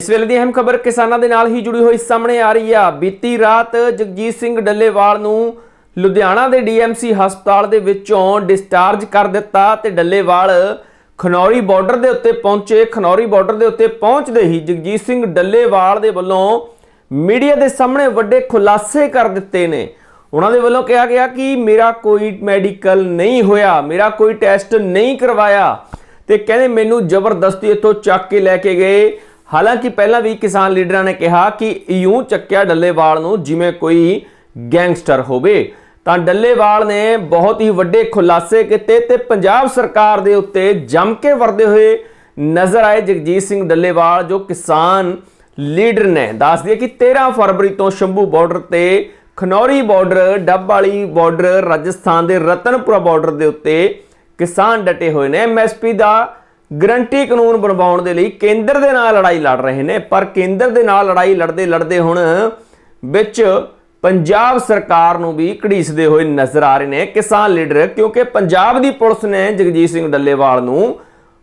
ਇਸ ਵੇਲੇ ਦੀ ਅਹਿਮ ਖਬਰ ਕਿਸਾਨਾਂ ਦੇ ਨਾਲ ਹੀ ਜੁੜੀ ਹੋਈ ਸਾਹਮਣੇ ਆ ਰਹੀ ਆ। ਬੀਤੀ ਰਾਤ ਜਗਜੀਤ ਸਿੰਘ ਡੱਲੇਵਾਲ ਨੂੰ ਲੁਧਿਆਣਾ ਦੇ ਡੀਐਮਸੀ ਹਸਪਤਾਲ ਦੇ ਵਿੱਚੋਂ ਡਿਸਚਾਰਜ ਕਰ ਦਿੱਤਾ ਤੇ ਡੱਲੇਵਾਲ ਖਨੌਰੀ ਬਾਰਡਰ ਦੇ ਉੱਤੇ ਪਹੁੰਚੇ। ਖਨੌਰੀ ਬਾਰਡਰ ਦੇ ਉੱਤੇ ਪਹੁੰਚਦੇ ਹੀ ਜਗਜੀਤ ਸਿੰਘ ਡੱਲੇਵਾਲ ਦੇ ਵੱਲੋਂ ਮੀਡੀਆ ਦੇ ਸਾਹਮਣੇ ਵੱਡੇ ਖੁਲਾਸੇ ਕਰ ਦਿੱਤੇ ਨੇ। ਉਹਨਾਂ ਦੇ ਵੱਲੋਂ ਕਿਹਾ ਗਿਆ ਕਿ ਮੇਰਾ ਕੋਈ ਮੈਡੀਕਲ ਨਹੀਂ ਹੋਇਆ, ਮੇਰਾ ਕੋਈ ਟੈਸਟ ਨਹੀਂ ਕਰਵਾਇਆ ਤੇ ਕਹਿੰਦੇ ਮੈਨੂੰ ਜ਼ਬਰਦਸਤੀ ਇੱਥੋਂ ਚੱਕ ਕੇ ਲੈ ਕੇ ਗਏ। ਹਾਲਾਂਕਿ ਪਹਿਲਾਂ ਵੀ ਕਿਸਾਨ ਲੀਡਰਾਂ ਨੇ ਕਿਹਾ ਕਿ ਇਉਂ ਚੱਕਿਆ ਡੱਲੇਵਾਲ ਨੂੰ ਜਿਵੇਂ ਕੋਈ ਗੈਂਗਸਟਰ ਹੋਵੇ। ਤਾਂ ਡੱਲੇਵਾਲ ਨੇ ਬਹੁਤ ਹੀ ਵੱਡੇ ਖੁਲਾਸੇ ਕੀਤੇ ਤੇ ਪੰਜਾਬ ਸਰਕਾਰ ਦੇ ਉੱਤੇ ਜੰਮ ਕੇ ਵਰਦੇ ਹੋਏ ਨਜ਼ਰ ਆਏ ਜਗਜੀਤ ਸਿੰਘ ਡੱਲੇਵਾਲ, ਜੋ ਕਿਸਾਨ ਲੀਡਰ ਨੇ। ਦੱਸ ਦਈਏ ਕਿ 13 ਫਰਵਰੀ ਤੋਂ ਸ਼ੰਭੂ ਬਾਰਡਰ ਤੇ ਖਨੌਰੀ ਬਾਰਡਰ, ਡੱਬ ਵਾਲੀ ਬਾਰਡਰ, ਰਾਜਸਥਾਨ ਦੇ ਰਤਨਪੁਰਾ ਬਾਰਡਰ ਦੇ ਉੱਤੇ ਕਿਸਾਨ ਡਟੇ ਹੋਏ ਨੇ। ਐਮਐਸਪੀ ਦਾ ਗਰੰਟੀ ਕਾਨੂੰਨ ਬਣਵਾਉਣ ਦੇ ਲਈ ਕੇਂਦਰ ਦੇ ਨਾਲ ਲੜਾਈ ਲੜ ਰਹੇ ਨੇ, ਪਰ ਕੇਂਦਰ ਦੇ ਨਾਲ ਲੜਾਈ ਲੜਦੇ ਲੜਦੇ ਹੁਣ ਵਿੱਚ ਪੰਜਾਬ ਸਰਕਾਰ ਨੂੰ ਵੀ ਘੜੀਸਦੇ ਹੋਏ ਨਜ਼ਰ ਆ ਰਹੇ ਨੇ ਕਿਸਾਨ ਲੀਡਰ, ਕਿਉਂਕਿ ਪੰਜਾਬ ਦੀ ਪੁਲਿਸ ਨੇ ਜਗਜੀਤ ਸਿੰਘ ਡੱਲੇਵਾਲ ਨੂੰ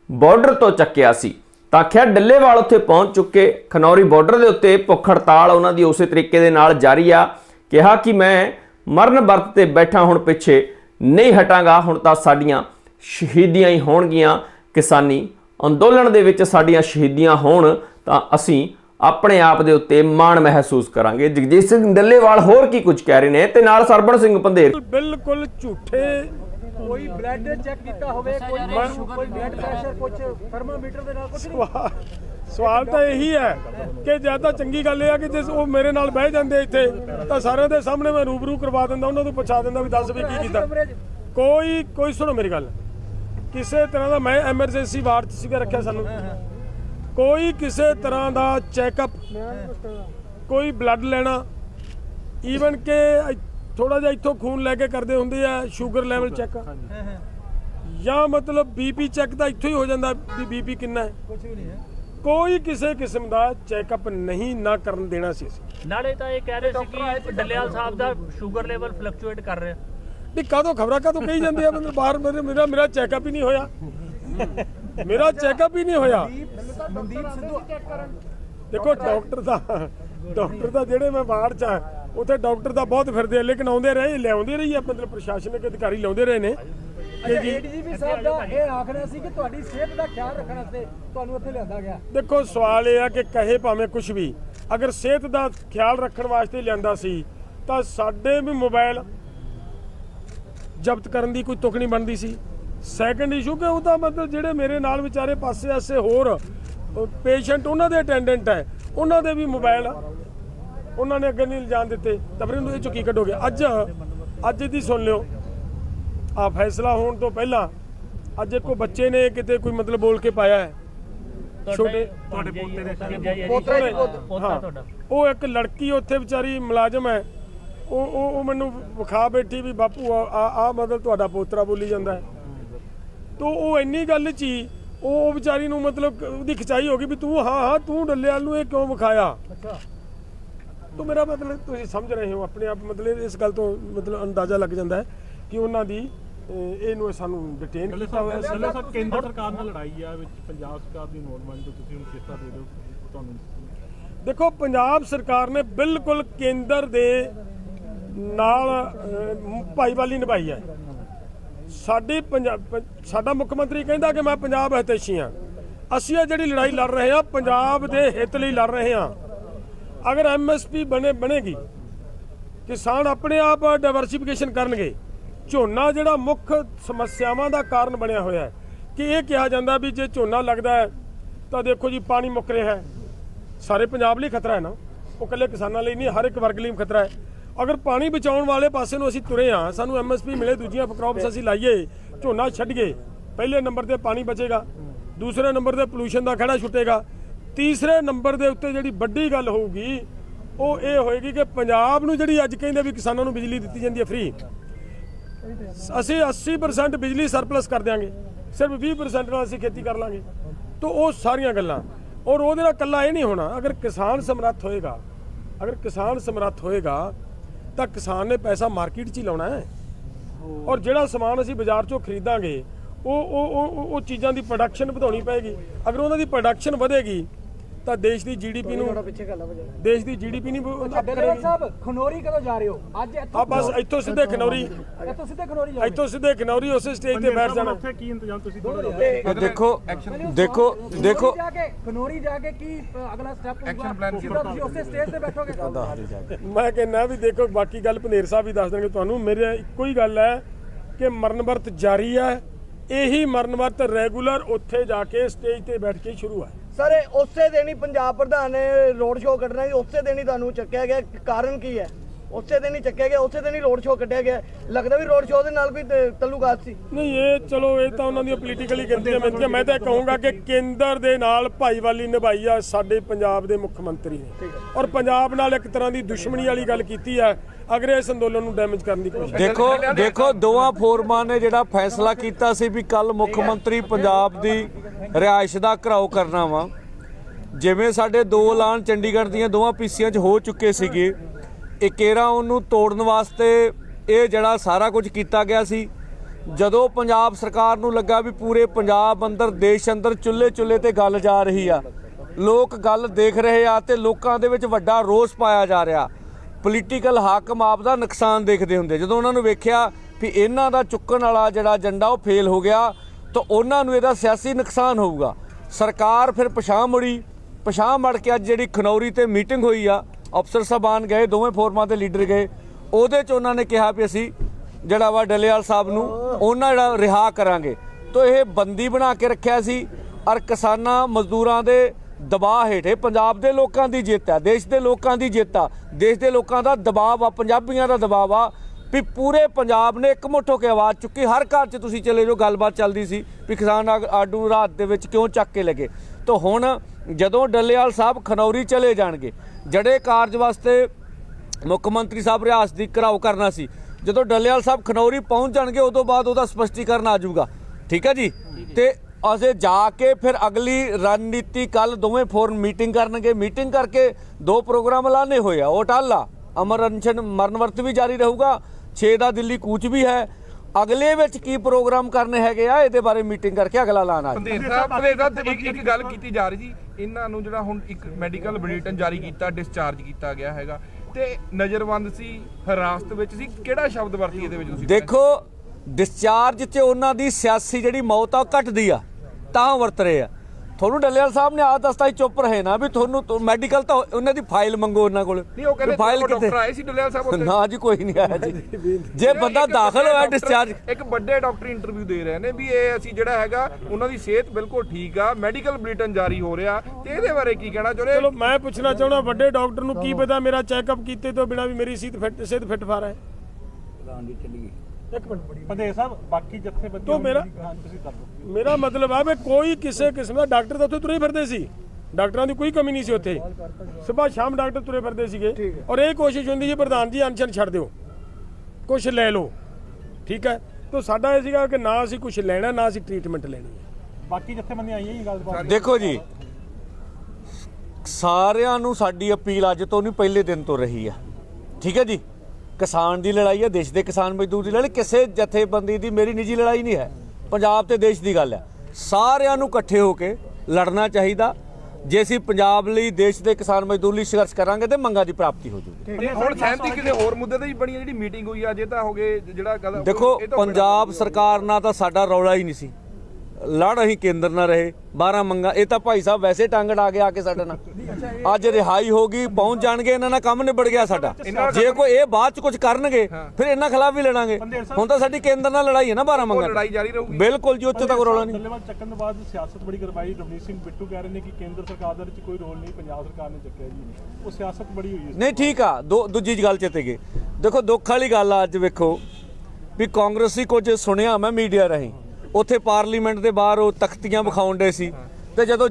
ਬਾਰਡਰ ਤੋਂ ਚੱਕਿਆ ਸੀ। ਤਾਂ ਆਖਿਆ ਡੱਲੇਵਾਲ ਉੱਥੇ ਪਹੁੰਚ ਚੁੱਕੇ, ਖਨੌਰੀ ਬਾਰਡਰ ਦੇ ਉੱਤੇ ਭੁੱਖ ਹੜਤਾਲ ਉਹਨਾਂ ਦੀ ਉਸੇ ਤਰੀਕੇ ਦੇ ਨਾਲ ਜਾਰੀ ਆ। ਕਿਹਾ ਕਿ ਮੈਂ ਮਰਨ ਵਰਤ ਤੇ ਬੈਠਾ ਹੁਣ ਪਿੱਛੇ, ਨਹੀਂ ਹਟਾਂਗਾ, ਹੁਣ ਤਾਂ ਸਾਡੀਆਂ ਸ਼ਹੀਦੀਆਂ ਹੀ ਹੋਣਗੀਆਂ। ਕਿਸਾਨੀ ਅੰਦੋਲਨ ਦੇ ਵਿੱਚ ਸਾਡੀਆਂ ਸ਼ਹੀਦੀਆਂ ਹੋਣ ਤਾਂ ਅਸੀਂ ਆਪਣੇ ਆਪ ਦੇ ਉੱਤੇ ਮਾਣ ਮਹਿਸੂਸ ਕਰਾਂਗੇ। ਜਗਜੀਤ ਸਿੰਘ ਡੱਲੇਵਾਲ ਹੋਰ ਕੀ ਕੁਝ ਕਹਿ ਰਹੇ ਨੇ? ਤੇ ਨਾਲ ਸਰਬਣ ਸਿੰਘ ਪੰਧੇਰ। ਬਿਲਕੁਲ ਝੂਠੇ। ਕੋਈ ਬਲੱਡ ਚੈੱਕ ਕੀਤਾ ਹੋਵੇ ਕੋਈ ਕੋਈ ਬਲੱਡ ਪ੍ਰੈਸ਼ਰ ਕੁਝ ਥਰਮਾਮੀਟਰ ਦੇ ਨਾਲ ਕੁਝ ਸਵਾਲ ਤਾਂ ਇਹੀ ਹੈ ਕਿ ਜਾਂ ਤਾਂ ਚੰਗੀ ਗੱਲ ਇਹ ਆ ਕਿ ਜੇ ਉਹ ਮੇਰੇ ਨਾਲ ਬਹਿ ਜਾਂਦੇ ਇੱਥੇ ਤਾਂ ਸਾਰਿਆਂ ਦੇ ਸਾਹਮਣੇ ਮੈਂ ਰੂਬਰੂ ਕਰਵਾ ਦਿੰਦਾ ਉਹਨਾਂ ਤੋਂ ਪੁੱਛਾ ਦਿੰਦਾ ਵੀ ਦੱਸ ਵੀ ਕੀ ਕੀਤਾ। ਕੋਈ ਕੋਈ ਸੁਣੋ ਮੇਰੀ ਗੱਲ। ਕਿਸੇ ਤਰ੍ਹਾਂ ਦਾ ਮੈਂ ਐਮਰਜੈਂਸੀ ਵਾਰਡ 'ਚ ਸੀਗਾ ਰੱਖਿਆ ਸਾਨੂੰ। ਕੋਈ ਕਿਸੇ ਤਰ੍ਹਾਂ ਦਾ ਚੈੱਕਅਪ ਕੋਈ ਬਲੱਡ ਲੈਣਾ ਈਵਨ ਕਿ ਥੋੜਾ ਜਿਹਾ ਇੱਥੋਂ ਖੂਨ ਲੈ ਕੇ ਕਰਦੇ ਹੁੰਦੇ ਆ ਸ਼ੂਗਰ ਲੈਵਲ ਚੈੱਕ ਜਾਂ ਮਤਲਬ ਬੀਪੀ ਚੈੱਕ ਤਾਂ ਇੱਥੋਂ ਹੀ ਹੋ ਜਾਂਦਾ ਵੀ ਬੀਪੀ ਕਿੰਨਾ ਹੈ। ਕੁਝ ਵੀ ਨਹੀਂ ਹੈ। ਕੋਈ ਕਿਸੇ ਕਿਸਮ ਦਾ ਚੈੱਕਅਪ ਨਹੀਂ ਨਾ ਕਰਨ ਦੇਣਾ ਸੀ ਅਸੀਂ। ਨਾਲੇ ਤਾਂ ਇਹ ਕਹਿ ਰਹੇ ਸੀ ਕਿ ਡੱਲੇਵਾਲ ਸਾਹਿਬ ਦਾ ਸ਼ੂਗਰ ਲੈਵਲ ਫਲਕਚੁਏਟ ਕਰ ਰਿਹਾ। ਵੀ ਕਾਹਦੋਂ ਖਬਰਾਂ ਕਾਹਦੋਂ ਕਹੀ ਜਾਂਦੇ ਆ ਮਤਲਬ ਬਾਹਰ ਮੇਰੇ ਮੇਰਾ ਮੇਰਾ ਚੈੱਕਅਪ ਹੀ ਨਹੀਂ ਹੋਇਆ। ਮੇਰਾ ਚੈੱਕਅਪ ਹੀ ਨਹੀਂ ਹੋਇਆ। ਮਨਦੀਪ ਸਿੱਧੂ ਦੇਖੋ ਡਾਕਟਰ ਦਾ ਡਾਕਟਰ ਦਾ ਜਿਹੜੇ ਮੈਂ ਬਾਹਰ ਚ ਆ ਉੱਥੇ ਡਾਕਟਰ ਦਾ ਬਹੁਤ ਫਿਰਦੇ ਆ ਲੇਕਿਨ ਆਉਂਦੇ ਰਹੇ ਲਿਆਉਂਦੇ ਰਹੀ ਆ ਮਤਲਬ ਪ੍ਰਸ਼ਾਸਨਿਕ ਅਧਿਕਾਰੀ ਲਾਉਂਦੇ ਰਹੇ ਨੇ। ਕਿ ਜੀ ਏਡੀਜੀਪੀ ਸਾਹਿਬ ਦਾ ਇਹ ਆਖਣਾ ਸੀ ਕਿ ਤੁਹਾਡੀ ਸਿਹਤ ਦਾ ਖਿਆਲ ਰੱਖਣ ਵਾਸਤੇ ਤੁਹਾਨੂੰ ਇੱਥੇ ਲਿਆਂਦਾ ਗਿਆ। ਦੇਖੋ ਸਵਾਲ ਇਹ ਆ ਕਿ ਕਹੇ ਭਾਵੇਂ ਕੁਝ ਵੀ। ਅਗਰ ਸਿਹਤ ਦਾ ਖਿਆਲ ਰੱਖਣ ਵਾਸਤੇ ਲਿਆਂਦਾ ਸੀ ਤਾਂ ਸਾਡੇ ਵੀ ਮੋਬਾਈਲ ਜ਼ਬਤ ਕਰਨ ਦੀ ਕੋਈ ਤੁਕ ਨਹੀਂ ਬਣਦੀ ਸੀ। ਸੈਕੰਡ ਇਸ਼ੂ ਕਿ ਉਹ ਤਾਂ ਮਤਲਬ ਜਿਹੜੇ ਮੇਰੇ ਨਾਲ ਵਿਚਾਰੇ ਪਾਸੇ ਆਸੇ ਹੋਰ ਪੇਸ਼ੈਂਟ ਉਹਨਾਂ ਦੇ ਅਟੈਂਡੈਂਟ ਹੈ। ਉਹਨਾਂ ਦੇ ਵੀ ਮੋਬਾਈਲ ਉਹਨਾਂ ਨੇ ਅੱਗੇ ਨਹੀਂ ਜਾਣ ਦਿੱਤੇ। ਤਾਂ ਫਿਰ ਇਹਨੂੰ ਇਹ ਚੋਂ ਕੀ ਕੱਢੋਗੇ? ਅੱਜ ਅੱਜ ਦੀ ਸੁਣ ਲਿਓ। ਆ ਫੈਸਲਾ ਹੋਣ ਤੋਂ ਪਹਿਲਾਂ ਅੱਜ ਕੋ ਬੱਚੇ ਨੇ ਕਿਤੇ ਕੋਈ ਮਤਲਬ ਬੋਲ ਕੇ ਪਾਇਆ ਹੈ। ਛੋਟੇ ਤੁਹਾਡੇ ਪੋਤੇ ਦੇ ਪੋਤਾ। ਤੁਹਾਡਾ। ਉਹ ਇੱਕ ਲੜਕੀ ਉੱਥੇ ਵਿਚਾਰੀ ਮੁਲਾਜ਼ਮ ਹੈ। ਉਹ ਉਹ ਉਹ ਮੈਨੂੰ ਵਿਖਾ ਬੈਠੀ ਵੀ ਬਾਪੂ ਆ ਆ ਮਤਲਬ ਤੁਹਾਡਾ ਪੋਤਰਾ ਬੋਲੀ ਜਾਂਦਾ ਹੈ। ਤੋ ਉਹ ਇੰਨੀ ਗੱਲ ਚ ਹੀ ਉਹ ਵਿਚਾਰੀ ਨੂੰ ਮਤਲਬ ਉਹਦੀ ਖਿਚਾਈ ਹੋ ਗਈ ਵੀ ਤੂੰ ਹਾਂ ਹਾਂ ਤੂੰ ਡੱਲੇਵਾਲ ਨੂੰ ਇਹ ਕਿਉਂ ਵਿਖਾਇਆ? ਅੱਛਾ। ਤੋ ਮੇਰਾ ਮਤਲਬ ਤੁਸੀਂ ਸਮਝ ਰਹੇ ਹੋ ਆਪਣੇ ਆਪ ਮਤਲਬ ਇਸ ਗੱਲ ਤੋਂ ਮਤਲਬ ਅੰਦਾਜ਼ਾ ਲੱਗ ਜਾਂਦਾ ਹੈ ਕਿ ਉਹਨਾਂ ਦੀ ਇਹਨੂੰ ਸਾਨੂੰ ਡਿਟੇਨ ਕੀਤਾ ਹੋਇਆ ਸੀ। ਗੱਲੇ ਸਾਹਿਬ ਕੇਂਦਰ ਸਰਕਾਰ ਨਾਲ ਲੜਾਈ ਆ ਵਿੱਚ ਪੰਜਾਬ ਸਰਕਾਰ ਦੀ ਨੋਟਬੰਦੀ ਤੋਂ ਤੁਸੀਂ ਹੁਣ ਚੇਤਾ ਦੇ ਦਿਓ ਤੁਹਾਨੂੰ ਦੇਖੋ ਪੰਜਾਬ ਸਰਕਾਰ ਨੇ ਬਿਲਕੁਲ ਕੇਂਦਰ ਦੇ ਨਾਲ ਭਾਈਵਾਲੀ ਨਿਭਾਈ ਹੈ। ਸਾਡੀ ਪੰਜਾਬ ਸਾਡਾ ਮੁੱਖ ਮੰਤਰੀ ਕਹਿੰਦਾ ਕਿ ਮੈਂ ਪੰਜਾਬ ਹਿਤੈਸ਼ੀ ਹਾਂ। ਅਸੀਂ ਇਹ ਜਿਹੜੀ ਲੜਾਈ ਲੜ ਰਹੇ ਹਾਂ, ਪੰਜਾਬ ਦੇ ਹਿੱਤ ਲਈ ਲੜ ਰਹੇ ਹਾਂ। ਅਗਰ ਐਮਐਸਪੀ ਬਣੇ, ਬਣੇਗੀ, ਕਿਸਾਨ ਆਪਣੇ ਆਪ ਡਾਈਵਰਸਿਫਿਕੇਸ਼ਨ ਕਰਨਗੇ। ਝੋਨਾ ਜਿਹੜਾ ਮੁੱਖ ਸਮੱਸਿਆਵਾਂ ਦਾ ਕਾਰਨ ਬਣਿਆ ਹੋਇਆ ਹੈ, ਕਿ ਇਹ ਕਿਹਾ ਜਾਂਦਾ ਵੀ ਜੇ ਝੋਨਾ ਲੱਗਦਾ ਹੈ, ਤਾਂ ਦੇਖੋ ਜੀ ਪਾਣੀ ਮੁੱਕ ਰਿਹਾ ਹੈ। ਸਾਰੇ ਪੰਜਾਬ ਲਈ ਖਤਰਾ ਹੈ ਨਾ। ਉਹ ਇਕੱਲੇ ਕਿਸਾਨਾਂ ਲਈ ਨਹੀਂ, ਹਰ ਇੱਕ ਵਰਗ ਲਈ ਖਤਰਾ ਹੈ। ਅਗਰ ਪਾਣੀ ਬਚਾਉਣ ਵਾਲੇ ਪਾਸੇ ਨੂੰ ਅਸੀਂ ਤੁਰੇ ਹਾਂ, ਸਾਨੂੰ ਐਮਐਸਪੀ ਮਿਲੇ, ਦੂਜੀਆਂ ਕ੍ਰੌਪਸ ਅਸੀਂ ਲਾਈਏ, ਝੋਨਾ ਛੱਡੀਏ ਪਹਿਲੇ ਨੰਬਰ ਤੇ ਪਾਣੀ ਬਚੇਗਾ, ਦੂਸਰੇ ਨੰਬਰ ਤੇ ਪੋਲੂਸ਼ਨ ਦਾ ਖੜਾ ਛੁੱਟੇਗਾ, ਤੀਸਰੇ ਨੰਬਰ ਦੇ ਉੱਤੇ ਜਿਹੜੀ ਵੱਡੀ ਗੱਲ ਹੋਊਗੀ, ਉਹ ਇਹ ਹੋਏਗੀ ਕਿ ਪੰਜਾਬ ਨੂੰ ਜਿਹੜੀ ਅੱਜ ਕਹਿੰਦੇ ਵੀ ਕਿਸਾਨਾਂ ਨੂੰ ਬਿਜਲੀ ਦਿੱਤੀ ਜਾਂਦੀ ਹੈ ਫ੍ਰੀ ਅਸੀਂ 80% ਬਿਜਲੀ ਸਰਪਲਸ ਕਰ ਦਿਆਂਗੇ, ਸਿਰਫ 20% ਨਾਲ ਅਸੀਂ ਖੇਤੀ ਕਰ ਲਾਂਗੇ, ਤੋਂ ਉਹ ਸਾਰੀਆਂ ਗੱਲਾਂ। ਔਰ ਉਹਦੇ ਨਾਲ ਕੱਲਾ ਇਹ ਨਹੀਂ ਹੋਣਾ, ਅਗਰ ਕਿਸਾਨ ਸਮਰੱਥ ਹੋਏਗਾ, ਅਗਰ ਕਿਸਾਨ ਸਮਰੱਥ ਹੋਏਗਾ ਤਾਂ ਕਿਸਾਨ ਨੇ ਪੈਸਾ ਮਾਰਕੀਟ 'ਚ ਹੀ ਲਾਉਣਾ ਹੈ। ਔਰ ਜਿਹੜਾ ਸਮਾਨ ਅਸੀਂ ਬਾਜ਼ਾਰ 'ਚੋਂ ਖਰੀਦਾਂਗੇ, ਉਹ ਉਹ ਉਹ ਚੀਜ਼ਾਂ ਦੀ ਪ੍ਰੋਡਕਸ਼ਨ ਵਧਾਉਣੀ ਪਏਗੀ। ਅਗਰ ਉਹਨਾਂ ਦੀ ਪ੍ਰੋਡਕਸ਼ਨ ਵਧੇਗੀ ਤਾਂ ਦੇਸ਼ ਦੀ ਜੀਡੀਪੀ ਨੂੰ ਦੇਸ਼ ਦੀ ਜੀਡੀਪੀ ਨਹੀਂ ਡੱਲੇਵਾਲ ਕਰੇਗੀ ਸਾਹਿਬ ਖਨੋਰੀ ਕਦੋਂ ਜਾ ਰਹੇ ਹੋ? ਅੱਜ ਇੱਥੋਂ ਆ ਬਸ ਇੱਥੋਂ ਸਿੱਧੇ ਖਨੌਰੀ। ਇੱਥੋਂ ਸਿੱਧੇ ਖਨੋਰੀ ਜਾਓਗੇ ਇੱਥੋਂ ਸਿੱਧੇ ਖਨੌਰੀ ਉਸੇ ਸਟੇਜ ਤੇ ਬੈਠ ਜਾਣਾ। ਉੱਥੇ ਕੀ ਇੰਤਜ਼ਾਮ ਤੁਸੀਂ ਥੋੜਾ ਦੇਖੋ ਦੇਖੋ ਦੇਖੋ। ਖਨੌਰੀ ਜਾ ਕੇ ਖਨੋਰੀ ਜਾ ਕੇ ਕੀ ਅ, ਅਗਲਾ ਸਟੈਪ ਹੋਊਗਾ? ਐਕਸ਼ਨ ਪਲਾਨ ਕੀ ਤੁਸੀਂ ਉਸੇ ਸਟੇਜ ਤੇ ਬੈਠੋਗੇ? ਮੈਂ ਕਹਿੰਦਾ ਵੀ ਦੇਖੋ ਬਾਕੀ ਗੱਲ ਭਨੇਰ ਸਾਹਿਬ ਵੀ ਦੱਸ ਦੇਣਗੇ ਤੁਹਾਨੂੰ। ਮੇਰੇ ਇੱਕੋ ਹੀ ਗੱਲ ਹੈ ਕਿ ਮਰਨ ਵਰਤ ਜਾਰੀ ਹੈ। ਇਹੀ ਮਰਨ ਵਰਤ ਰੈਗੂਲਰ ਉੱਥੇ ਜਾ ਕੇ ਸਟੇਜ ਤੇ ਬੈਠ ਕੇ ਸ਼ੁਰੂ ਹੈ। ਸਰ ਉਸੇ ਦਿਨ ਹੀ ਪੰਜਾਬ ਪ੍ਰਧਾਨ ਨੇ ਰੋਡ ਸ਼ੋਅ ਕੱਢਣਾ ਸੀ ਉਸੇ ਦਿਨ ਹੀ ਤੁਹਾਨੂੰ ਚੱਕਿਆ ਗਿਆ। ਕਾਰਨ ਕੀ ਹੈ? ਉਸੇ ਦਿਨ ਹੀ ਚੱਕਿਆ ਗਿਆ ਉਸੇ ਦਿਨ ਹੀ ਰੋਡ ਸ਼ੋਅ ਕੱਢਿਆ ਗਿਆ। ਲੱਗਦਾ ਵੀ ਰੋਡ ਸ਼ੋਅ ਦੇ ਨਾਲ ਕੋਈ ਤਾਲੁਕਾਤ ਸੀ। ਨਹੀਂ ਇਹ ਚਲੋ ਇਹ ਤਾਂ ਉਹਨਾਂ ਦੀਆਂ ਪੋਲੀਟੀਕਲੀ ਗਿਣਤੀਆਂ ਮਿਲਦੀਆਂ ਮੈਂ ਤਾਂ ਇਹ ਕਹੂੰਗਾ ਕਿ ਕੇਂਦਰ ਦੇ ਨਾਲ ਭਾਈਵਾਲੀ ਨਿਭਾਈ ਆ ਸਾਡੇ ਪੰਜਾਬ ਦੇ ਮੁੱਖ ਮੰਤਰੀ ਨੇ। ਔਰ ਪੰਜਾਬ ਨਾਲ ਇੱਕ ਤਰ੍ਹਾਂ ਦੀ ਦੁਸ਼ਮਣੀ ਵਾਲੀ ਗੱਲ ਕੀਤੀ ਹੈ ਅਗਰ ਇਸ ਅੰਦੋਲਨ ਨੂੰ ਡੈਮੇਜ ਕਰਨ ਦੀ ਕੋਸ਼ਿਸ਼ ਦੇਖੋ ਦੇਖੋ ਦੋਵਾਂ ਫੋਰਮਾਂ ਨੇ ਜਿਹੜਾ ਫੈਸਲਾ ਕੀਤਾ ਸੀ ਵੀ ਕੱਲ ਮੁੱਖ ਮੰਤਰੀ ਪੰਜਾਬ ਦੀ ਰਿਹਾਇਸ਼ ਦਾ ਘਰਾਓ ਕਰਨਾ ਵਾ। ਜਿਵੇਂ ਸਾਡੇ ਦੋ ਐਲਾਨ ਚੰਡੀਗੜ੍ਹ ਦੀਆਂ ਦੋਵਾਂ ਪੀਸੀਆਂ 'ਚ ਹੋ ਚੁੱਕੇ ਸੀਗੇ ਇਕੇਰਾ ਉਹਨੂੰ ਤੋੜਨ ਵਾਸਤੇ ਇਹ ਜਿਹੜਾ ਸਾਰਾ ਕੁਝ ਕੀਤਾ ਗਿਆ ਸੀ। ਜਦੋਂ ਪੰਜਾਬ ਸਰਕਾਰ ਨੂੰ ਲੱਗਾ ਵੀ ਪੂਰੇ ਪੰਜਾਬ ਅੰਦਰ, ਦੇਸ਼ ਅੰਦਰ ਚੁੱਲ੍ਹੇ ਚੁੱਲ੍ਹੇ ਤੇ ਗੱਲ ਜਾ ਰਹੀ ਆ, ਲੋਕ ਗੱਲ ਦੇਖ ਰਹੇ ਆ ਤੇ ਲੋਕਾਂ ਦੇ ਵਿੱਚ ਵੱਡਾ ਰੋਸ ਪਾਇਆ ਜਾ ਰਿਹਾ। ਪੋਲੀਟੀਕਲ ਹਾਕਮ ਆਪ ਦਾ ਨੁਕਸਾਨ ਦੇਖਦੇ ਹੁੰਦੇ। ਜਦੋਂ ਉਹਨਾਂ ਨੂੰ ਵੇਖਿਆ ਵੀ ਇਹਨਾਂ ਦਾ ਚੁੱਕਣ ਵਾਲਾ ਜਿਹੜਾ ਏਜੰਡਾ ਉਹ ਫੇਲ ਹੋ ਗਿਆ ਤਾਂ ਉਹਨਾਂ ਨੂੰ ਇਹਦਾ ਸਿਆਸੀ ਨੁਕਸਾਨ ਹੋਊਗਾ। ਸਰਕਾਰ ਫਿਰ ਪਛਾਣ ਮੁੜੀ, ਪਛਾਣ ਮੜ ਕੇ ਅੱਜ ਜਿਹੜੀ ਖਨੌਰੀ ਤੇ ਮੀਟਿੰਗ ਹੋਈ ਆ, ਅਫਸਰ ਸਾਹਿਬਾਨ ਗਏ, ਦੋਵੇਂ ਫੋਰਮਾਂ ਦੇ ਲੀਡਰ ਗਏ। ਉਹਦੇ ਚ ਉਹਨਾਂ ਨੇ ਕਿਹਾ ਵੀ ਅਸੀਂ ਜਿਹੜਾ ਵਾ ਡਲੇਵਾਲ ਸਾਹਿਬ ਨੂੰ ਉਹਨਾਂ ਜਿਹੜਾ ਰਿਹਾ ਕਰਾਂਗੇ। ਤਾਂ ਇਹ ਬੰਦੀ ਬਣਾ ਕੇ ਰੱਖਿਆ ਸੀ ਔਰ ਕਿਸਾਨਾਂ ਮਜ਼ਦੂਰਾਂ ਦੇ ਦਬਾਅ ਹੇਠੇ ਪੰਜਾਬ ਦੇ ਲੋਕਾਂ ਦੀ ਜਿੱਤ ਹੈ ਦੇਸ਼ ਦੇ ਲੋਕਾਂ ਦੀ ਜਿੱਤ ਆ। ਦੇਸ਼ ਦੇ ਲੋਕਾਂ ਦਾ ਦਬਾਅ ਆ ਪੰਜਾਬੀਆਂ ਦਾ ਦਬਾਅ ਆ ਵੀ ਪੂਰੇ ਪੰਜਾਬ ਨੇ ਇਕਮੁੱਠ ਹੋ ਕੇ ਆਵਾਜ਼ ਚੁੱਕੀ। ਹਰ ਘਰ 'ਚ ਤੁਸੀਂ ਚਲੇ ਜਾਓ, ਗੱਲਬਾਤ ਚੱਲਦੀ ਸੀ ਵੀ ਕਿਸਾਨ ਆਗ- ਆਡੂ ਰਾਤ ਦੇ ਵਿੱਚ ਕਿਉਂ ਚੱਕ ਕੇ ਲੱਗੇ। ਤਾਂ ਹੁਣ ਜਦੋਂ ਡੱਲੇਵਾਲ ਸਾਹਿਬ ਖਨੌਰੀ ਚਲੇ ਜਾਣਗੇ, ਜੜੇ ਕਾਰਜ ਵਾਸਤੇ ਮੁੱਖ ਮੰਤਰੀ ਸਾਹਿਬ ਰਿਆਸ ਦੀ ਘਰਾਓ ਕਰਨਾ ਸੀ, ਜਦੋਂ ਡੱਲੇਵਾਲ ਸਾਹਿਬ ਖਨੌਰੀ ਪਹੁੰਚ ਜਾਣਗੇ, ਉਦੋਂ ਬਾਅਦ ਉਹਦਾ ਸਪਸ਼ਟੀਕਰਨ ਆ ਜਾਊਗਾ। ਠੀਕ ਹੈ ਜੀ? ਤੇ ਅਸੀਂ ਜਾ ਕੇ ਫਿਰ ਅਗਲੀ ਰਣਨੀਤੀ ਕੱਲ ਦੋਵੇਂ ਫੋਰਨ ਮੀਟਿੰਗ ਕਰਨਗੇ। ਮੀਟਿੰਗ ਕਰਕੇ ਦੋ ਪ੍ਰੋਗਰਾਮ ਐਲਾਨੇ ਹੋਏ ਆ। ਉਹ ਟਾਲਾ, ਅਮਰ ਅਨਸ਼ਨ ਮਰਨ ਵਰਤ ਵੀ ਜਾਰੀ ਰਹੂਗਾ। 6 ਦਾ ਦਿੱਲੀ ਕੂਚ ਵੀ ਹੈ। ਅਗਲੇ ਵਿੱਚ ਕੀ ਪ੍ਰੋਗਰਾਮ ਕਰਨੇ ਹੈਗੇ ਆ ਇਹਦੇ ਬਾਰੇ ਮੀਟਿੰਗ ਕਰਕੇ ਅਗਲਾ ਐਲਾਨ ਆ ਜਾਊਗਾ। ਪੰਦੇਰ ਸਾਹਿਬ ਪੰਦੇਰ ਸਾਹਿਬ ਤੇ ਇੱਕ ਇੱਕ ਗੱਲ ਕੀਤੀ ਜਾ ਰਹੀ ਜੀ। ਇਹਨਾਂ ਨੂੰ ਜਿਹੜਾ ਹੁਣ ਇੱਕ ਮੈਡੀਕਲ ਬੁਲੇਟਿਨ ਜਾਰੀ ਕੀਤਾ ਡਿਸਚਾਰਜ ਕੀਤਾ ਗਿਆ ਹੈਗਾ। ਤੇ ਨਜ਼ਰਬੰਦ ਸੀ ਹਿਰਾਸਤ ਵਿੱਚ ਸੀ। ਕਿਹੜਾ ਸ਼ਬਦ ਵਰਤੀ ਇਹਦੇ ਵਿੱਚ ਤੁਸੀਂ? ਦੇਖੋ ਡਿਸਚਾਰਜ ਤੇ ਉਹਨਾਂ ਦੀ ਸਿਆਸੀ ਜਿਹੜੀ ਮੌਤ ਆ ਘਟਦੀ ਆ। ਤਾਂ ਵਰਤ ਰਹੇ ਆ। ਤੁਹਾਨੂੰ ਡੱਲੇਵਾਲ ਸਾਹਿਬ ਨੇ ਆ ਦੱਸਤਾ ਹੀ ਚੁੱਪ ਰਹੇ ਨਾ ਵੀ ਤੁਹਾਨੂੰ ਮੈਡੀਕਲ ਤਾਂ ਉਹਨਾਂ ਦੀ ਫਾਈਲ ਮੰਗੋ ਉਹਨਾਂ ਕੋਲ। ਨਹੀਂ ਉਹ ਕਹਿੰਦੇ ਫਾਈਲ ਡਾਕਟਰ ਆਏ ਸੀ ਡੁੱਲਿਆਲ ਸਾਹਿਬ ਉੱਥੇ? ਨਾ ਜੀ ਕੋਈ ਨਹੀਂ ਆਇਆ ਜੀ। ਜੇ ਬੰਦਾ ਦਾਖਲ ਹੋਇਆ ਡਿਸਚਾਰਜ ਇੱਕ ਵੱਡੇ ਡਾਕਟਰ ਇੰਟਰਵਿਊ ਦੇ ਰਹੇ ਨੇ ਵੀ ਇਹ ਅਸੀਂ ਜਿਹੜਾ ਹੈਗਾ ਉਹਨਾਂ ਦੀ ਸਿਹਤ ਬਿਲਕੁਲ ਠੀਕ ਆ ਮੈਡੀਕਲ ਬੁਲੇਟਿਨ ਜਾਰੀ ਹੋ ਰਿਹਾ। ਤੇ ਇਹਦੇ ਬਾਰੇ ਕੀ ਕਹਿਣਾ ਚਾਹੁੰਦੇ? ਚਲੋ ਮੈਂ ਪੁੱਛਣਾ ਚਾਹੁੰਦਾ ਵੱਡੇ ਡਾਕਟਰ ਨੂੰ ਕੀ ਪਤਾ ਮੇਰਾ ਚੈੱਕਅਪ ਕੀਤੇ ਤੋਂ ਬਿਨਾ ਵੀ ਮੇਰੀ ਸਿਹਤ ਫਿੱਟ ਸਿਹਤ ਫਿੱਟ ਫਾਰ ਹੈ? ਇੱਕ ਮਿੰਟ ਪੰਦੇਰ ਸਾਹਿਬ ਬਾਕੀ ਜੱਥੇਬੰਦੀ ਤੋਂ ਮੇਰਾ- ਤੁਸੀਂ ਕਰ ਦਿਓ ਮੇਰਾ ਮਤਲਬ ਆ ਵੀ ਕੋਈ ਕਿਸੇ ਕਿਸਮ ਦਾ ਡਾਕਟਰ ਤਾਂ ਉੱਥੇ ਤੁਰੇ ਫਿਰਦੇ ਸੀ। ਡਾਕਟਰਾਂ ਦੀ ਕੋਈ ਕਮੀ ਨਹੀਂ ਸੀ ਉੱਥੇ। ਸਵੇਰ ਸ਼ਾਮ ਡਾਕਟਰ ਤੁਰੇ ਫਿਰਦੇ ਸੀਗੇ। ਔਰ ਇਹ ਕੋਸ਼ਿਸ਼ ਹੁੰਦੀ ਸੀ ਪ੍ਰਧਾਨ ਜੀ ਅਨਸ਼ਨ ਛੱਡ ਦਿਓ। ਕੁਝ ਲੈ ਲਓ। ਠੀਕ ਹੈ? ਤਾਂ ਸਾਡਾ ਇਹ ਸੀਗਾ ਕਿ ਨਾ ਅਸੀਂ ਕੁਝ ਲੈਣਾ ਨਾ ਅਸੀਂ ਟ੍ਰੀਟਮੈਂਟ ਲੈਣੀ ਹੈ। ਬਾਕੀ ਜੱਥੇਬੰਦੀਆਂ ਆਈਆਂ ਹੀ ਗੱਲਬਾਤ। ਦੇਖੋ ਜੀ ਸਾਰਿਆਂ ਨੂੰ ਸਾਡੀ ਅਪੀਲ ਅੱਜ ਤੋਂ ਨਹੀਂ ਪਹਿਲੇ ਦਿਨ ਤੋਂ ਰਹੀ ਆ ਠੀਕ ਹੈ ਜੀ? ਕਿਸਾਨ ਦੀ ਲੜਾਈ ਹੈ ਦੇਸ਼ ਦੇ ਕਿਸਾਨ ਮਜ਼ਦੂਰ ਦੀ ਲੜਾਈ ਕਿਸੇ ਜਥੇਬੰਦੀ ਦੀ ਮੇਰੀ ਨਿੱਜੀ ਲੜਾਈ ਨਹੀਂ ਹੈ। ਪੰਜਾਬ ਤੇ ਦੇਸ਼ ਦੀ ਗੱਲ ਹੈ। ਸਾਰਿਆਂ ਨੂੰ ਇਕੱਠੇ ਹੋ ਕੇ ਲੜਨਾ ਚਾਹੀਦਾ। ਜੇ ਅਸੀਂ ਪੰਜਾਬ ਲਈ ਦੇਸ਼ ਦੇ ਕਿਸਾਨ ਮਜ਼ਦੂਰ ਲਈ ਸੰਘਰਸ਼ ਕਰਾਂਗੇ ਤੇ ਮੰਗਾਂ ਦੀ ਪ੍ਰਾਪਤੀ ਹੋ ਜੂਗੀ ਨਹੀਂ, ਹੁਣ ਸਹਿਮਤੀ ਕਿਸੇ ਹੋਰ ਮੁੱਦੇ ਤੇ ਹੀ ਬਣੀ ਜਿਹੜੀ ਮੀਟਿੰਗ ਹੋਈ ਆ ਜੇ ਤਾਂ ਹੋ ਗਏ ਜਿਹੜਾ ਗੱਲ ਦੇਖੋ। ਪੰਜਾਬ ਸਰਕਾਰ ਨਾਲ ਤਾਂ ਸਾਡਾ ਰੌਲਾ ਹੀ ਨਹੀਂ ਸੀ। ਲੜ ਅਸੀਂ ਕੇਂਦਰ ਨਾਲ ਰਹੇ 12 ਮੰਗਾ ਇਹ ਤਾਂ ਭਾਈ ਸਾਹਿਬ ਵੈਸੇ ਟੰਗ ਡਾ ਕੇ ਆ ਕੇ ਸਾਡੇ ਨਾਲ। ਅੱਜ ਰਿਹਾਈ ਹੋ ਗਈ ਪਹੁੰਚ ਜਾਣਗੇ ਇਹਨਾਂ ਨਾਲ ਕੰਮ ਨਿਬੜ ਗਿਆ ਸਾਡਾ। ਜੇ ਕੋਈ ਇਹ ਬਾਅਦ ਚ ਕੁਝ ਕਰਨਗੇ ਫਿਰ ਇਹਨਾਂ ਖਿਲਾਫ ਵੀ ਲੜਾਂਗੇ। ਹੁਣ ਤਾਂ ਸਾਡੀ ਕੇਂਦਰ ਨਾਲ ਲੜਾਈ ਹੈ ਨਾ 12 ਉਹ ਮੰਗਾ ਲੜਾਈ ਜਾਰੀ ਰਹੂਗੀ। ਬਿਲਕੁਲ ਜੀ ਉੱਥੇ ਤੱਕ ਰੌਲਾ ਨਹੀਂ। ਡੱਲੇਵਾਲ ਚੱਕਣ ਤੋਂ ਬਾਅਦ ਸਿਆਸਤ ਬੜੀ ਕਰਵਾਈ ਰਵਨੀਤ ਸਿੰਘ ਬਿੱਟੂ ਕਹਿ ਰਹੇ ਨੇ ਕਿ ਕੇਂਦਰ ਸਰਕਾਰ ਦਾ ਵਿੱਚ ਕੋਈ ਰੋਲ ਨਹੀਂ ਪੰਜਾਬ ਸਰਕਾਰ ਨੇ ਚੱਕਿਆ ਜੀ। ਉਹ ਸਿਆਸਤ ਬੜੀ ਹੋਈ ਹੈ ਨਹੀਂ ਠੀਕ ਆ ਦੋ ਦੂਜੀ ਗੱਲ ਚੇਤੇ ਗਏ। ਦੇਖੋ ਦੁੱਖ ਵਾਲੀ ਗੱਲ ਆ ਅੱਜ ਵੇਖੋ ਵੀ ਕਾਂਗਰਸੀ ਕੁਝ ਸੁਣਿਆ ਮੈਂ ਮੀਡੀਆ ਰਾਹੀਂ। ਉੱਥੇ ਪਾਰਲੀਮੈਂਟ ਦੇ ਬਾਹਰ ਉਹ ਤਖਤੀਆਂ ਵਿਖਾਉਣ ਦੇ ਸੀ। ਤੇ ਜਦੋਂ